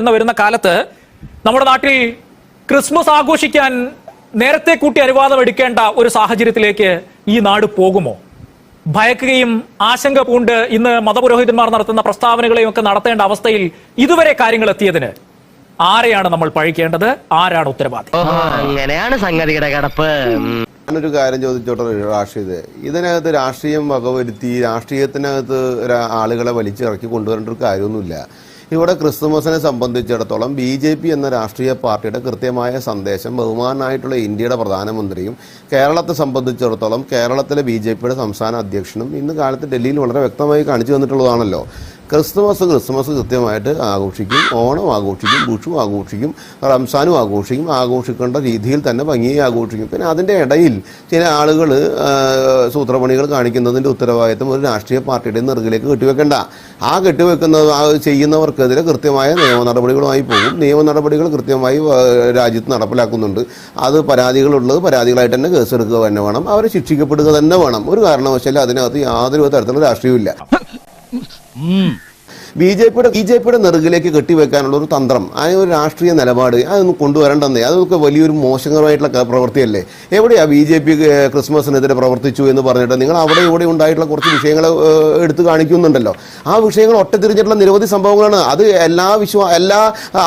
എന്ന് വരുന്ന കാലത്ത് നമ്മുടെ നാട്ടിൽ ക്രിസ്മസ് ആഘോഷിക്കാൻ നേരത്തെ കൂട്ടി അനുവാദം എടുക്കേണ്ട ഒരു സാഹചര്യത്തിലേക്ക് ഈ നാട് പോകുമോ? ഭയക്കുകയും ആശങ്ക പൂണ്ട് ഇന്ന് മതപുരോഹിതന്മാർ നടത്തുന്ന പ്രസ്താവനകളെയും ഒക്കെ നടത്തേണ്ട അവസ്ഥയിൽ ഇതുവരെ കാര്യങ്ങൾ എത്തിയതിന് ആരെയാണ് നമ്മൾ പഴിക്കേണ്ടത്? ആരാണ് ഉത്തരവാദി? അങ്ങനെയാണ് സംഗതിയുടെ കടപ്പ്. ഞാനൊരു കാര്യം ചോദിച്ചോട്ടെ രാഷ്ട്രീയ ഇതിനകത്ത് രാഷ്ട്രീയം വകവരുത്തി രാഷ്ട്രീയത്തിനകത്ത് ആളുകളെ വലിച്ചിറക്കി കൊണ്ടുവരേണ്ട ഒരു കാര്യമൊന്നുമില്ല. ഇവിടെ ക്രിസ്തുമസിനെ സംബന്ധിച്ചിടത്തോളം ബി ജെ പി എന്ന രാഷ്ട്രീയ പാർട്ടിയുടെ കൃത്യമായ സന്ദേശം ബഹുമാനായിട്ടുള്ള ഇന്ത്യയുടെ പ്രധാനമന്ത്രിയും കേരളത്തെ സംബന്ധിച്ചിടത്തോളം കേരളത്തിലെ ബി ജെ പിയുടെ സംസ്ഥാന അധ്യക്ഷനും ഇന്ന് കാലത്ത് ഡൽഹിയിൽ വളരെ വ്യക്തമായി കാണിച്ചു തന്നിട്ടുള്ളതാണല്ലോ. ക്രിസ്തുമസ് ക്രിസ്തുമസ് കൃത്യമായിട്ട് ആഘോഷിക്കും ഓണം ആഘോഷിക്കും വിഷു ആഘോഷിക്കും റംസാനും ആഘോഷിക്കും ആഘോഷിക്കേണ്ട രീതിയിൽ തന്നെ ഭംഗിയായി ആഘോഷിക്കും. പിന്നെ അതിന്റെ ഇടയിൽ ചില ആളുകൾ സൂത്രപണികൾ കാണിക്കുന്നതിന്റെ ഉത്തരവാദിത്വം ഒരു രാഷ്ട്രീയ പാർട്ടിയുടെ നെറുകിലേക്ക് കെട്ടിവെക്കേണ്ട. ആ കെട്ടിവെക്കുന്ന ചെയ്യുന്നവർക്കെതിരെ കൃത്യമായ നിയമ നടപടികളുമായി പോകും. നിയമ നടപടികൾ കൃത്യമായി രാജ്യത്ത് നടപ്പിലാക്കുന്നുണ്ട്. അത് പരാതികളുള്ളത് പരാതികളായിട്ട് തന്നെ കേസെടുക്കുക തന്നെ വേണം. അവരെ ശിക്ഷിക്കപ്പെടുക തന്നെ വേണം. ഒരു കാരണവശാലും അതിനകത്ത് യാതൊരു തരത്തിലുള്ള രാഷ്ട്രീയവും രാഷ്ട്രീയമില്ല ബി ജെ പിയുടെ ബി ജെ പിയുടെ നെറുകിലേക്ക് കെട്ടിവെക്കാനുള്ള ഒരു തന്ത്രം ആ ഒരു രാഷ്ട്രീയ നിലപാട് അതൊന്നും കൊണ്ടുവരണ്ടെന്നേ. അതൊക്കെ വലിയൊരു മോശകരമായിട്ടുള്ള പ്രവൃത്തിയല്ലേ? എവിടെയാ ബി ജെ പി ക്രിസ്മസിനെതിരെ പ്രവർത്തിച്ചു എന്ന് പറഞ്ഞിട്ട് നിങ്ങൾ അവിടെ ഇവിടെ ഉണ്ടായിട്ടുള്ള കുറച്ച് വിഷയങ്ങൾ എടുത്തു കാണിക്കുന്നുണ്ടല്ലോ. ആ വിഷയങ്ങൾ ഒട്ടത്തിരിഞ്ഞിട്ടുള്ള നിരവധി സംഭവങ്ങളാണ്. അത് എല്ലാ വിശ്വാ എല്ലാ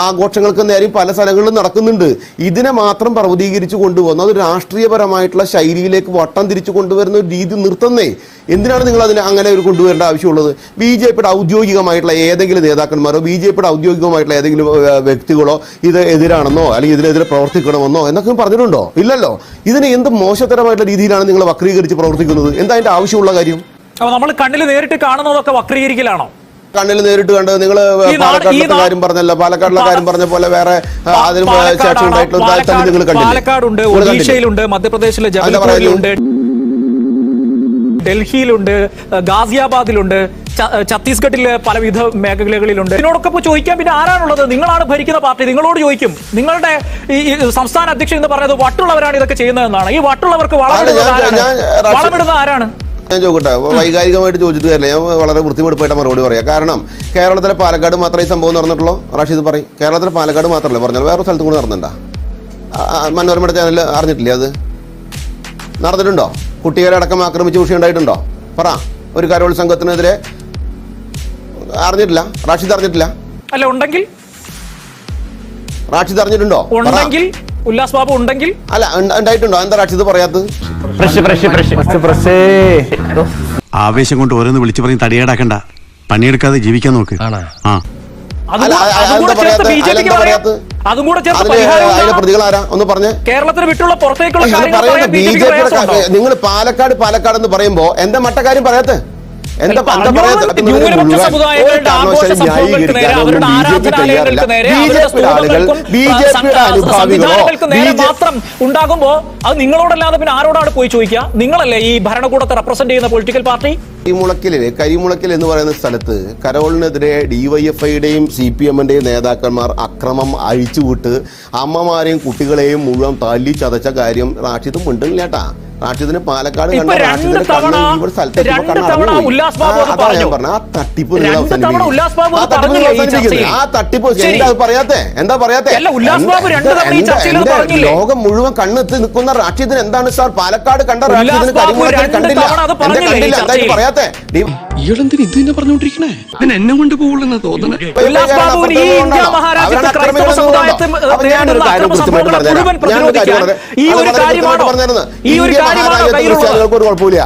ആഘോഷങ്ങൾക്കും നേരെയും പല സ്ഥലങ്ങളിലും നടക്കുന്നുണ്ട്. ഇതിനെ മാത്രം പ്രവതീകരിച്ചു കൊണ്ടുപോകുന്ന അത് രാഷ്ട്രീയപരമായിട്ടുള്ള ശൈലിയിലേക്ക് വട്ടം തിരിച്ചു കൊണ്ടുവരുന്ന ഒരു രീതി നിർത്തുന്നേ. എന്തിനാണ് നിങ്ങൾ അതിനെ അങ്ങനെ ഒരു കൊണ്ടുവരേണ്ട ആവശ്യമുള്ളത്? ബി ജെ പിയുടെ ഔദ്യോഗികമായിട്ടുള്ള ഏതെങ്കിലും നേതാക്കന്മാരോ ബി ജെ പിയുടെ ഔദ്യോഗികമായിട്ടുള്ള ഏതെങ്കിലും വ്യക്തികളോ ഇത് എതിരാണെന്നോ അല്ലെങ്കിൽ ഇതിനെതിരെ പ്രവർത്തിക്കണമെന്നോ എന്നൊക്കെ പറഞ്ഞിട്ടുണ്ടോ? ഇല്ലല്ലോ. ഇതിന് എന്ത് മോശത്തരമായിട്ടുള്ള രീതിയിലാണ് നിങ്ങൾ വക്രീകരിച്ച് പ്രവർത്തിക്കുന്നത്? എന്താ അതിന്റെ ആവശ്യമുള്ള കാര്യം? അപ്പൊ നമ്മൾ കണ്ണിൽ നേരിട്ട് കാണുന്നതൊക്കെ വക്രീകരിക്കലാണോ? കണ്ണിൽ നേരിട്ട് കണ്ട് നിങ്ങൾ നാ- കാര്യം പറഞ്ഞല്ലോ. പാലക്കാടിലെ കാര്യം പറഞ്ഞ പോലെ വേറെ അതിന് പാലക്കാടാണോ? ശേഷം ഉണ്ടായിട്ടുള്ള നിങ്ങൾ പാലക്കാടുണ്ട്? ഒഡീഷയിലുണ്ട് മധ്യപ്രദേശിലെ ജബൽപൂരിലുണ്ട് ഡൽഹിയിലുണ്ട് ഗാസിയാബാദിലുണ്ട് ഛത്തീസ്ഗഡിലെ പലവിധ മേഖലകളിലുണ്ട്. ഇതിനോടൊക്കെ ഇപ്പോൾ ചോദിക്കാൻ പിന്നെ ആരാണുള്ളത്? നിങ്ങളാണ് ഭരിക്കുന്ന പാർട്ടി. നിങ്ങളോട് ചോദിക്കും. നിങ്ങളുടെ ഈ സംസ്ഥാന അധ്യക്ഷൻ എന്ന് പറഞ്ഞത് വട്ടുള്ളവരാണ് ഇതൊക്കെ ചെയ്യുന്നതെന്നാണ്. ഈ വട്ടുള്ളവർക്ക് വളമിടുന്നത് ആരാണ്? ഞാൻ രാഷ്ട്രീയ- വളമിടുന്നത് ആരാണ്? ഞാൻ ചോദിക്കട്ടെ. വൈകാരികമായിട്ട് ചോദിച്ചിട്ട് കാര്യമില്ല. ഞാൻ വളരെ വൃത്തിമെടുപ്പായിട്ട് മറുപടി പറയാം. കാരണം കേരളത്തിലെ പാലക്കാട് മാത്രമേ ഈ സംഭവം നടന്നിട്ടുള്ളൂ. റാഷിദ് പറയും. കേരളത്തിലെ പാലക്കാട് മാത്രമല്ല. പറഞ്ഞാൽ വേറെ സ്ഥലത്തും കൂടെ നടന്നിട്ടുണ്ടോ? മനോരമയുടെ ചാനൽ അറിഞ്ഞിട്ടില്ലേ അത്? നടന്നിട്ടുണ്ടോ? കുട്ടികളെ അടക്കം ആക്രമിച്ച് വിഷയം ഉണ്ടായിട്ടുണ്ടോ? പറ. ഒരു കരോത്സംഘത്തിനെതിരെ അറിഞ്ഞിട്ടില്ല. റാഷിദ് അറിഞ്ഞിട്ടില്ല. അല്ല ഉണ്ടെങ്കിൽ? റാഷിദ് അറിഞ്ഞിട്ടുണ്ടോ. ഉണ്ടെങ്കിൽ? ഉല്ലാസ് ബാബു ഉണ്ടെങ്കിൽ? അല്ല ഉണ്ട- ഉണ്ടായിട്ടുണ്ടോ? എന്താ റാഷിദ് പറയാത്തത്? ആവേശം കൊണ്ട് ഓരോന്ന് വിളിച്ചു പറഞ്ഞ് തടിയേടാക്കണ്ട. പണിയെടുക്കാതെ ജീവിക്കാൻ നോക്ക്. ആ. അതും കൂടെ- കേരളത്തിന് വിട്ടുള്ള പുറത്തേക്കുള്ള നിങ്ങൾ പാലക്കാട് പാലക്കാട് എന്ന് പറയുമ്പോ എന്താ മട്ടക്കാരും പറയാത്തേ എന്താ ന്യൂനപക്ഷ മുഴുവൻ? സമുദായങ്ങളുടെ ഒരു ആഘോഷ സംഭവങ്ങൾക്ക് നേരെ, അവരുടെ ആരാധനാലയങ്ങൾക്ക് നേരെ, സംവിധാനങ്ങൾക്ക് മാത്രം ഉണ്ടാകുമ്പോ അത് നിങ്ങളോടല്ലാതെ പിന്നെ ആരോടാണ് പോയി ചോദിക്കുക? നിങ്ങളല്ലേ ഈ ഭരണകൂടത്തെ റെപ്രസെന്റ് ചെയ്യുന്ന പൊളിറ്റിക്കൽ പാർട്ടി കരിമുളക്കിലെ കരിമുളക്കിൽ എന്ന് പറയുന്ന സ്ഥലത്ത് കരോളിനെതിരെ ഡിവൈഎഫ്ഐയുടെയും സി പി എമ്മിന്റെയും നേതാക്കന്മാർ അക്രമം അഴിച്ചുവിട്ട് അമ്മമാരെയും കുട്ടികളെയും മുഴുവൻ തല്ലി ചതച്ച കാര്യം റാഷിദും മിണ്ടുന്നില്ല കേട്ടാ റാഷിദിന് പാലക്കാട് കണ്ട ഇവിടെ അതാ ഞാൻ പറഞ്ഞു. ആ തട്ടിപ്പ് നിങ്ങൾ ആ തട്ടിപ്പ് നിങ്ങൾ? ആ തട്ടിപ്പ് എന്താ പറയാത്തെ? എന്താ? ലോകം മുഴുവൻ കണ്ണെത്തി നിൽക്കുന്ന റാഷിദിന് എന്താണ് സാർ? പാലക്കാട് കണ്ട റാഷിദിന് കരിമുളക്കിൽ കണ്ടില്ല. എന്താ കണ്ടില്ല. എന്താ പറയാത്തെ? ഡി- ഇയാളെന്തിന് ഇത് തന്നെ പറഞ്ഞോണ്ടിരിക്കണേ ഇതിന് എന്നെ കൊണ്ട് പോകുള്ളെന്ന് തോന്നണേ. ഈ ഇന്ത്യ മഹാരാജ്യത്ത് ക്രൈസ്തവ സമുദായത്തെ നേരിടുന്ന അക്രമ സംഭവങ്ങൾ മുഴുവൻ ഈ ഒരു കാര്യമാണോ ഈ ഒരു കാര്യമാണോ കയ്യിലുള്ളത്. ഒരു കുഴപ്പമില്ല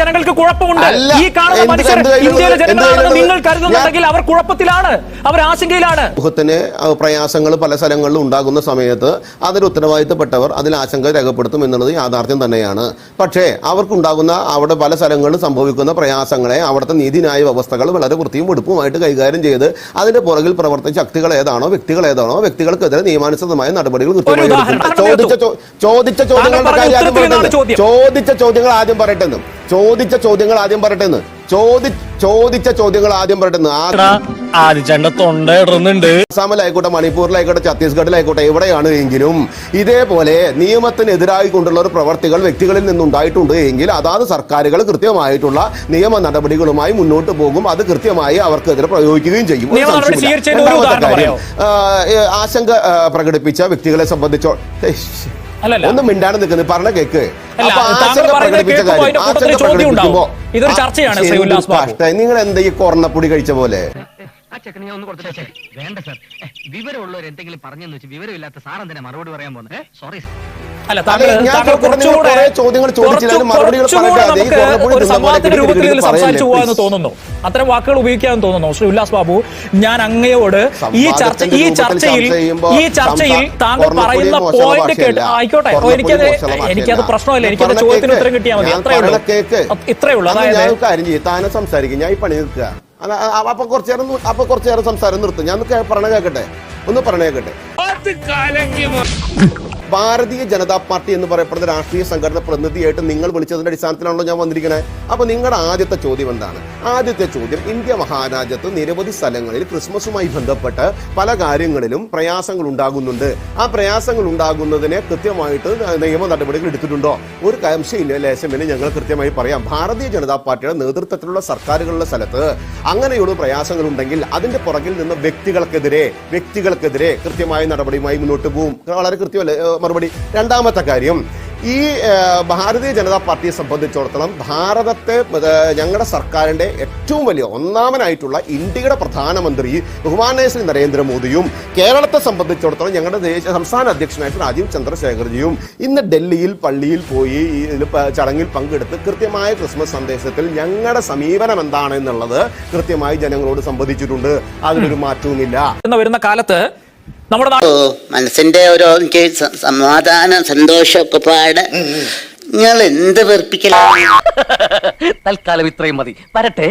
ജനങ്ങൾക്ക് കുഴപ്പമുണ്ട്. ഈ കാണുന്ന മനുഷ്യർ ഇന്ത്യയിലെ ജനങ്ങളാണെന്ന് നിങ്ങൾ കരുതുന്നുണ്ടെങ്കിൽ അവർ കുഴപ്പത്തിലാണ് അവർ ആശങ്കയിലാണ്. സമൂഹത്തിന് പ്രയാസങ്ങൾ പല സ്ഥലങ്ങളിലും ഉണ്ടാകുന്ന സമയത്ത് അതിൽ ഉത്തരവാദിത്തപ്പെട്ടവർ അതിൽ ആശങ്ക രേഖപ്പെടുത്തും എന്നുള്ളത് യാഥാർത്ഥ്യം തന്നെയാണ്. പക്ഷേ അവർക്കുണ്ടാകുന്ന അവിടെ പല സ്ഥലങ്ങളിലും സംഭവിക്കുന്ന പ്രയാസങ്ങളെ അവിടുത്തെ നീതിന്യായ വ്യവസ്ഥകൾ വളരെ വൃത്തിയും വെടുപ്പുമായിട്ട് കൈകാര്യം ചെയ്ത് അതിന്റെ പുറകിൽ പ്രവർത്തിച്ച ശക്തികൾ ഏതാണോ വ്യക്തികൾ ഏതാണോ വ്യക്തികൾക്കെതിരെ നിയമാനുസൃതമായ നടപടികൾ ചോദിച്ച ചോദിച്ച ചോദ്യങ്ങളുടെ കാര്യം പറയട്ടെ. ചോദിച്ച ചോദ്യങ്ങൾ ആദ്യം പറയട്ടെന്ന്. ചോദിച്ച ചോദ്യങ്ങൾ ആദ്യം പറയട്ടെന്ന്. ചോദി ചോദിച്ച ചോദ്യങ്ങൾ ആദ്യം പറയട്ടെന്ന്. ആ ആദിച്ചേട്ടന്റെ തൊണ്ട ഇടുന്നുണ്ട് അസാമിലായിക്കോട്ടെ മണിപ്പൂരിലായിക്കോട്ടെ ഛത്തീസ്ഗഡിലായിക്കോട്ടെ എവിടെയാണ് എങ്കിലും ഇതേപോലെ നിയമത്തിനെതിരായി കൊണ്ടുള്ള ഒരു പ്രവർത്തികൾ വ്യക്തികളിൽ നിന്നുണ്ടായിട്ടുണ്ട് എങ്കിൽ അതാത് സർക്കാരുകൾ കൃത്യമായിട്ടുള്ള നിയമ നടപടികളുമായി മുന്നോട്ട് പോകും. അത് കൃത്യമായി അവർക്കെതിരെ പ്രയോഗിക്കുകയും ചെയ്യും. ആശങ്ക പ്രകടിപ്പിച്ച വ്യക്തികളെ സംബന്ധിച്ചോ. ഒന്നും മിണ്ടാണ്ട് നിൽക്കുന്നത് പറഞ്ഞ കേക്ക്. നിങ്ങൾ എന്താ ഈ കൊറണപ്പൊടി കഴിച്ച പോലെ? ആ ചെക്കനെ ഞാൻ ഒന്ന് കൊടുത്തിട്ടേ വേണ്ട സാർ വിവരമുള്ളവർ എന്തെങ്കിലും പറഞ്ഞെന്ന് വെച്ച് വിവരമില്ലാത്ത സാർ എന്തിനാ മറുപടി പറയാൻ പോകുന്നത് സോറി സംസാരിച്ചു please. തോന്നുന്നു. അത്തരം വാക്കുകൾ ഉപയോഗിക്കാൻ തോന്നുന്നു. ശ്രീ ഉല്ലാസ് ബാബു ഞാൻ അങ്ങയോട് ഈ ചർച്ച ഈ ചർച്ചയിൽ ഈ ചർച്ചയിൽ താങ്കൾ പറയുന്ന പോയിന്റ് കേട്ട്. ആയിക്കോട്ടെ എനിക്കത് എനിക്കത് പ്രശ്നമില്ല. എനിക്ക് എനിക്കത് ചോദ്യത്തിന് ഉത്തരം കിട്ടിയാൽ മതി. ഇത്രയുള്ളൂ ഇത്രയുള്ളൂ അതായത് കാര്യം ചെയ്യും. താനെ സംസാരിക്കും. ഞാൻ ഈ പണി നിൽക്കുക അപ്പൊ കുറച്ചു നേരം അപ്പൊ കുറച്ചു നേരം സംസാരം നിർത്തും. ഞാൻ പറഞ്ഞ കേക്കട്ടെ? ഒന്ന് പറഞ്ഞ കേക്കട്ടെ? ഭാരതീയ ജനതാ പാർട്ടി എന്ന് പറയപ്പെടുന്ന രാഷ്ട്രീയ സംഘടന പ്രതിനിധിയായിട്ട് നിങ്ങൾ വിളിച്ചതിന്റെ അടിസ്ഥാനത്തിലാണല്ലോ ഞാൻ വന്നിരിക്കുന്നത് അപ്പൊ നിങ്ങളുടെ ആദ്യത്തെ ചോദ്യം എന്താണ്? ആദ്യത്തെ ചോദ്യം ഇന്ത്യ മഹാരാജ്യത്ത് നിരവധി സ്ഥലങ്ങളിൽ ക്രിസ്മസുമായി ബന്ധപ്പെട്ട് പല കാര്യങ്ങളിലും പ്രയാസങ്ങൾ ഉണ്ടാകുന്നുണ്ട്. ആ പ്രയാസങ്ങൾ ഉണ്ടാകുന്നതിനെ കൃത്യമായിട്ട് നിയമ നടപടികൾ എടുത്തിട്ടുണ്ടോ? ഒരു കാംശയില്ല ലേശമില്ല ഞങ്ങൾ കൃത്യമായി പറയാം. ഭാരതീയ ജനതാ പാർട്ടിയുടെ നേതൃത്വത്തിലുള്ള സർക്കാരുകളുടെ സ്ഥലത്ത് അങ്ങനെയുള്ള പ്രയാസങ്ങൾ ഉണ്ടെങ്കിൽ അതിന്റെ പുറകിൽ നിന്ന് വ്യക്തികൾക്കെതിരെ വ്യക്തികൾക്കെതിരെ കൃത്യമായ നടപടിയുമായി മുന്നോട്ട് പോകും വളരെ കൃത്യമല്ലേ? മറുപടി. രണ്ടാമത്തെ കാര്യം ഈ ഭാരതീയ ജനതാ പാർട്ടിയെ സംബന്ധിച്ചിടത്തോളം ഭാരതത്തെ ഞങ്ങളുടെ സർക്കാരിന്റെ ഏറ്റവും വലിയ ഒന്നാമനായിട്ടുള്ള ഇന്ത്യയുടെ പ്രധാനമന്ത്രി ബഹുമാനായ ശ്രീ നരേന്ദ്രമോദിയും കേരളത്തെ സംബന്ധിച്ചിടത്തോളം ഞങ്ങളുടെ ദേശീയ സംസ്ഥാന അധ്യക്ഷനായിട്ട് രാജീവ് ചന്ദ്രശേഖർജിയും ഇന്ന് ഡൽഹിയിൽ പള്ളിയിൽ പോയി ചടങ്ങിൽ പങ്കെടുത്ത് കൃത്യമായ ക്രിസ്മസ് സന്ദേശത്തിൽ ഞങ്ങളുടെ സമീപനം എന്താണെന്നുള്ളത് കൃത്യമായി ജനങ്ങളോട് സംവദിച്ചിട്ടുണ്ട്. അതിനൊരു മാറ്റവുമില്ല. വരുന്ന കാലത്ത് നമ്മുടെ മനസ്സിന്റെ ഒരു എനിക്ക് സമാധാനം സന്തോഷമൊക്കെ പാട് നിങ്ങൾ എന്ത് വെറുപ്പിക്കലാണ്? തൽക്കാലം ഇത്രയും മതി. വരട്ടെ.